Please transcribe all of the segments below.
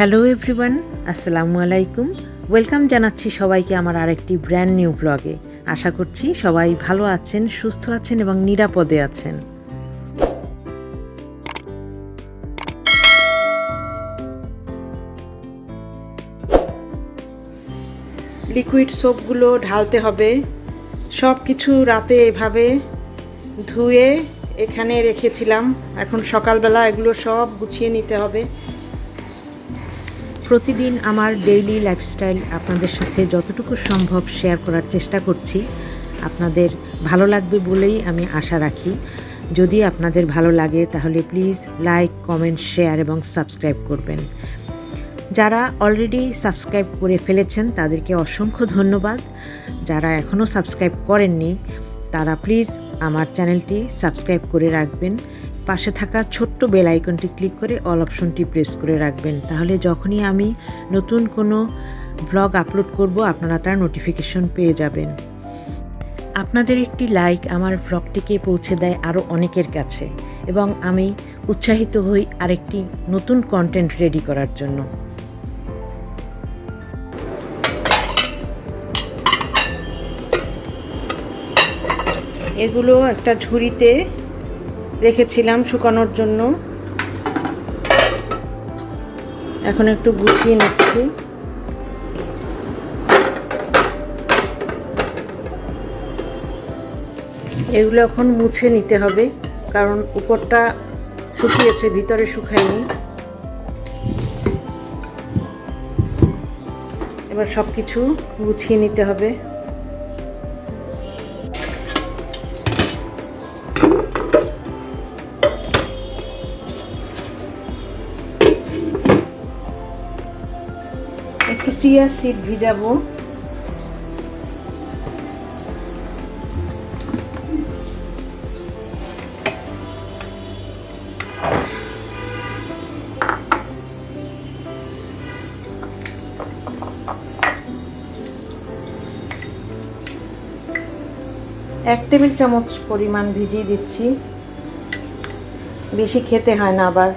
Hello everyone আসসালামু আলাইকুম। Welcome জানাচ্ছি সবাইকে আমার আরেকটি ব্র্যান্ড নিউ ব্লগে আশা করছি সবাই ভালো আছেন, সুস্থ আছেন এবং নিরাপদে আছেন। লিকুইড সোপগুলো ঢালতে হবে। সব কিছু রাতে এভাবে ধুয়ে এখানে রেখেছিলাম। এখন সকালবেলা এগুলো সব গুছিয়ে নিতে হবে। প্রতিদিন আমার ডেইলি লাইফস্টাইল আপনাদের সাথে যতটুকু সম্ভব শেয়ার করার চেষ্টা করছি। আপনাদের ভালো লাগবে বলেই আমি আশা রাখি। যদি আপনাদের ভালো লাগে, তাহলে প্লিজ লাইক কমেন্ট শেয়ার এবং সাবস্ক্রাইব করবেন। যারা অলরেডি সাবস্ক্রাইব করে ফেলেছেন, তাদেরকে অসংখ্য ধন্যবাদ। যারা এখনও সাবস্ক্রাইব করেননি, তারা প্লিজ আমার চ্যানেলটি সাবস্ক্রাইব করে রাখবেন। পাশে থাকা ছোট্ট বেল আইকনটি ক্লিক করে অল অপশনটি প্রেস করে রাখবেন। তাহলে যখনই আমি নতুন কোনো ব্লগ আপলোড করব, আপনারা তার নোটিফিকেশন পেয়ে যাবেন। আপনাদের একটি লাইক আমার ব্লগটিকে পৌঁছে দেয় আরও অনেকের কাছে এবং আমি উৎসাহিত হই আরেকটি নতুন কন্টেন্ট রেডি করার জন্য। এগুলো একটা ঝুড়িতে রেখেছিলাম শুকানোর জন্য। এখন একটু গুছিয়ে নিচ্ছি। এগুলো এখন মুছে নিতে হবে, কারণ উপরটা শুকিয়েছে, ভিতরে শুকায়নি। এবার সব কিছু গুছিয়ে নিতে হবে। চিয়া সিড ভিজাবো। এক টেবিল চামচ পরিমাণ ভিজিয়ে দিচ্ছি। বেশি খেতে হয় না আবার।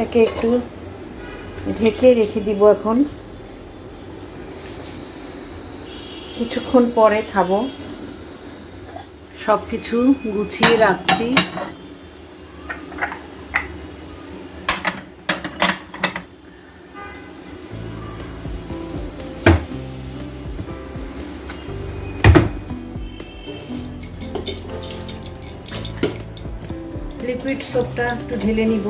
এটাকে একটু ঢেকে রেখে দিব এখন। কিছুক্ষণ পরে খাব। সব কিছু গুছিয়ে রাখছি। লিকুইড সোপটা একটু ঢেলে নিব।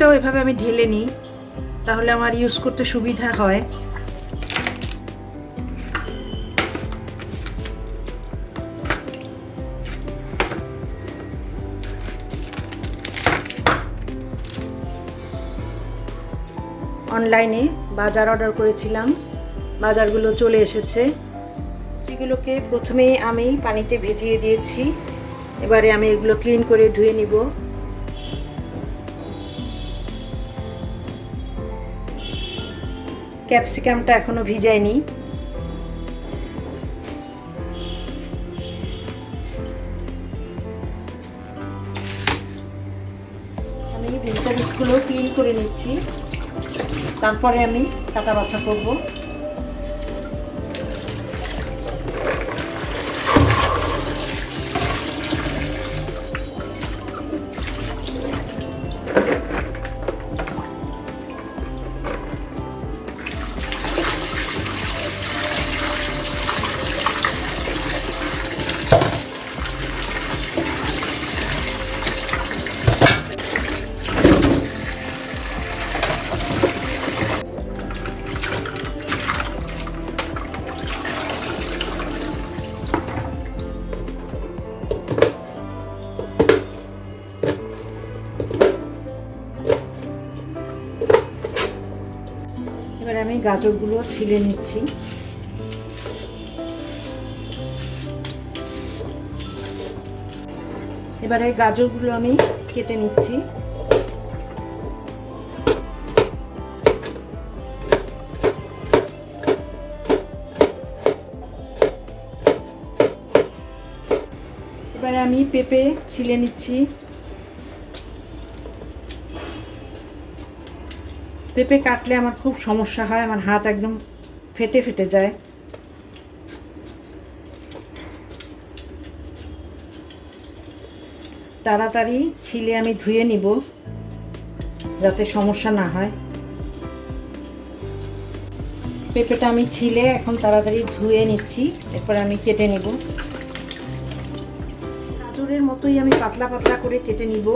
ট্রিক্সটাও এভাবে আমি ঢেলে নিই, তাহলে আমার ইউজ করতে সুবিধা হয়। অনলাইনে বাজার অর্ডার করেছিলাম, বাজারগুলো চলে এসেছে। এগুলোকে প্রথমেই আমি পানিতে ভিজিয়ে দিয়েছি, এবারে আমি এগুলো ক্লিন করে ধুয়ে নিব। ক্যাপসিকামটা এখনও ভিজায়নি। আমি ভেজিটেবলসগুলো ক্লিন করে নিচ্ছি। তারপরে আমি কাটা বাছা করব। গাজরগুলো ছিলে নিচ্ছি। এবারে গাজরগুলো আমি কেটে নিচ্ছি। এবারে আমি পেঁপে ছিলে নিচ্ছি। পেঁপে কাটলে আমার খুব সমস্যা হয়, আমার হাত একদম ফেটে ফেটে যায়। তাড়াতাড়ি ছিলে আমি ধুয়ে নিব, যাতে সমস্যা না হয়। পেঁপেটা আমি ছিলে, এখন তাড়াতাড়ি ধুয়ে নিচ্ছি, এরপর আমি কেটে নিব। গাজরের মতোই আমি পাতলা পাতলা করে কেটে নিব।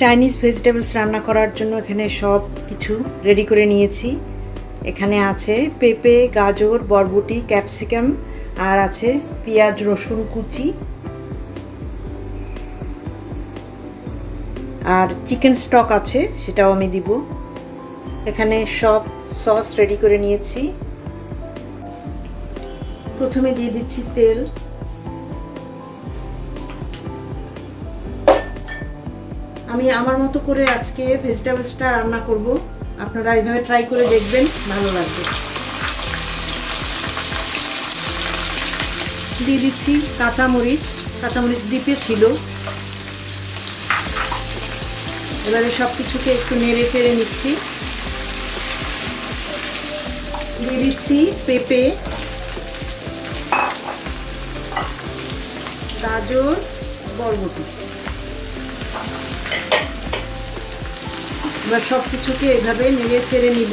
চাইনিজ ভেজিটেবলস রান্না করার জন্য এখানে সব কিছু রেডি করে নিয়েছি। এখানে আছে পেঁপে, গাজর, বরবটি ক্যাপসিকাম আর আছে পেঁয়াজ, রসুন, কুচি আর চিকেন স্টক আছে, সেটাও আমি দিব। এখানে সব সস রেডি করে নিয়েছি। প্রথমে দিয়ে দিচ্ছি তেল। আমি আমার মতো করে আজকে ভেজিটেবলসটা রান্না করব। আপনারা এইভাবে ট্রাই করে দেখবেন, ভালো লাগবে। দিয়ে দিচ্ছি কাঁচামরিচ। কাঁচামরিচ দ্বীপে ছিল। এবারে সব কিছুকে একটু নেড়ে ফেড়ে নিচ্ছি। দিয়ে দিচ্ছি পেঁপে। গাজর, বরবটি। এবার সব কিছুকে এভাবে নেড়ে ছেড়ে নিব।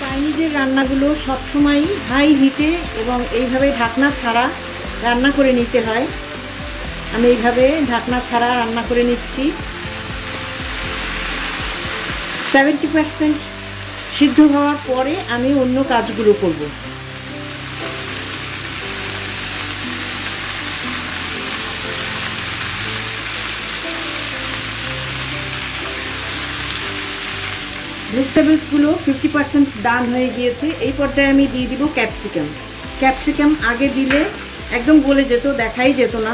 চাইনিজের রান্নাগুলো সবসময় হাই হিটে এবং এইভাবে ঢাকনা ছাড়া রান্না করে নিতে হয়। আমি এইভাবে ঢাকনা ছাড়া রান্না করে নিচ্ছি। সেভেন্টি পার্সেন্ট সিদ্ধ হওয়ার পরে আমি অন্য কাজগুলো করব। ভেজিটেবলসগুলো ফিফটি পার্সেন্ট ডান হয়ে গিয়েছে। এই পর্যায়ে আমি দিয়ে দিব ক্যাপসিকাম। ক্যাপসিকাম আগে দিলে একদম গলে যেত, দেখাই যেত না।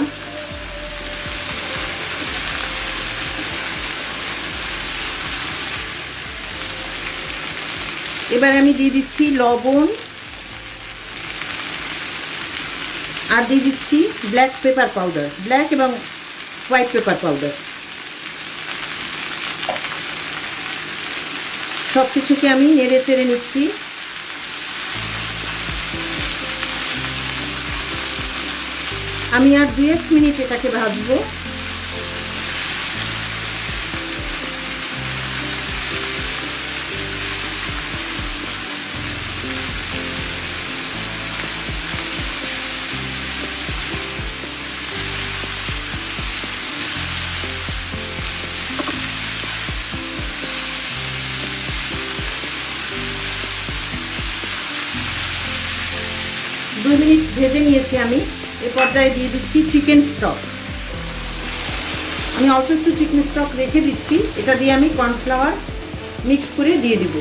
এবার আমি দিয়ে দিচ্ছি লবণ। আর দিয়ে দিচ্ছি ব্ল্যাক পেপার পাউডার ব্ল্যাক এবং হোয়াইট পেপার পাউডার সব কিছুকে আমি নেড়ে চেড়ে নিচ্ছি। আমি আর দু এক মিনিট এটাকে ভাজবো। মিনিট ভেজে নিয়েছি আমি। এ পর্যায়ে দিয়ে দিচ্ছি চিকেন স্টক আমি অল্প একটু চিকেন স্টক রেখে দিচ্ছি। এটা দিয়ে আমি কর্নফ্লাওয়ার মিক্স করে দিয়ে দিব।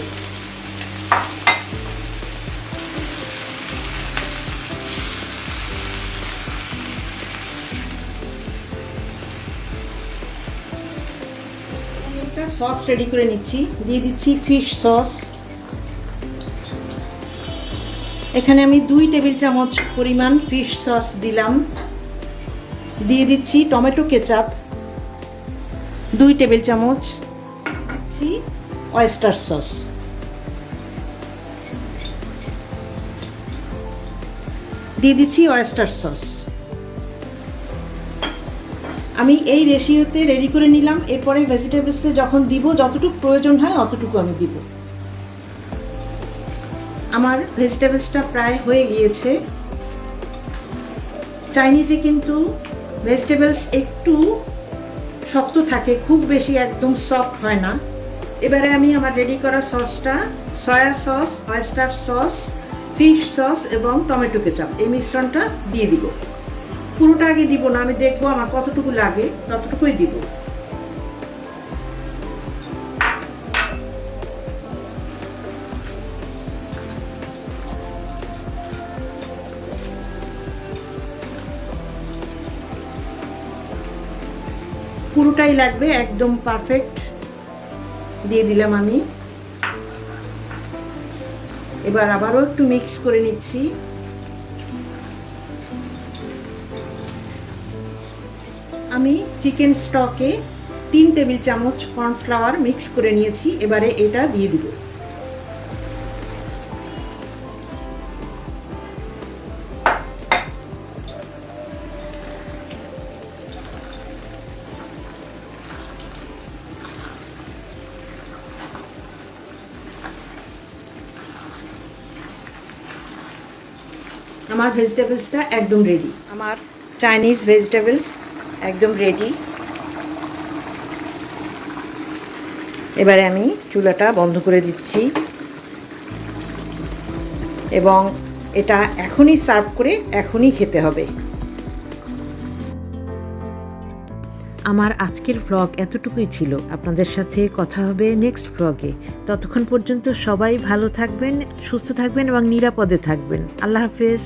একটা সস রেডি করে নিচ্ছি। দিয়ে দিচ্ছি ফিশ সস এখানে আমি দুই টেবিল চামচ পরিমাণ ফিশ সস দিলাম। দিয়ে দিচ্ছি টমেটো কেচাপ। দুই টেবিল চামচ দিচ্ছি অয়েস্টার সস দিয়ে দিচ্ছি অয়েস্টার সস আমি এই রেশিওতে রেডি করে নিলাম। এরপরে ভেজিটেবলসে যখন দিব, যতটুকু প্রয়োজন হয়, অতটুকু আমি দিব। আমার ভেজিটেবলসটা প্রায় হয়ে গিয়েছে। চাইনিজে কিন্তু ভেজিটেবলস একটু শক্ত থাকে, খুব বেশি একদম সফট হয় না। এবারে আমি আমার রেডি করা সসটা soya sauce oyster sauce fish sauce এবং টমেটো কেচাপ এই মিশ্রণটা দিয়ে দিব। পুরোটা আগে দিব না, আমি দেখব আমার কতটুকু লাগে, ততটুকুই দিব। পুরোটাই লাগবে, একদম পারফেক্ট দিয়ে দিলাম আমি। এবার আবারও একটু মিক্স করে নিচ্ছি। আমি চিকেন স্টকে তিন টেবিল চামচ কর্নফ্লাওয়ার মিক্স করে নিয়েছি। এবারে এটা দিয়ে দিব। আমার ভেজিটেবলসটা একদম রেডি আমার চাইনিজ ভেজিটেবলস একদম রেডি এবারে আমি চুলাটা বন্ধ করে দিচ্ছি। এবং এটা এখনই সার্ভ করে এখনই খেতে হবে। আমার আজকের ভ্লগ এতটুকুই ছিল। আপনাদের সাথে কথা হবে নেক্সট ভ্লগে ততক্ষণ পর্যন্ত সবাই ভালো থাকবেন, সুস্থ থাকবেন এবং নিরাপদে থাকবেন। আল্লাহ হাফেজ।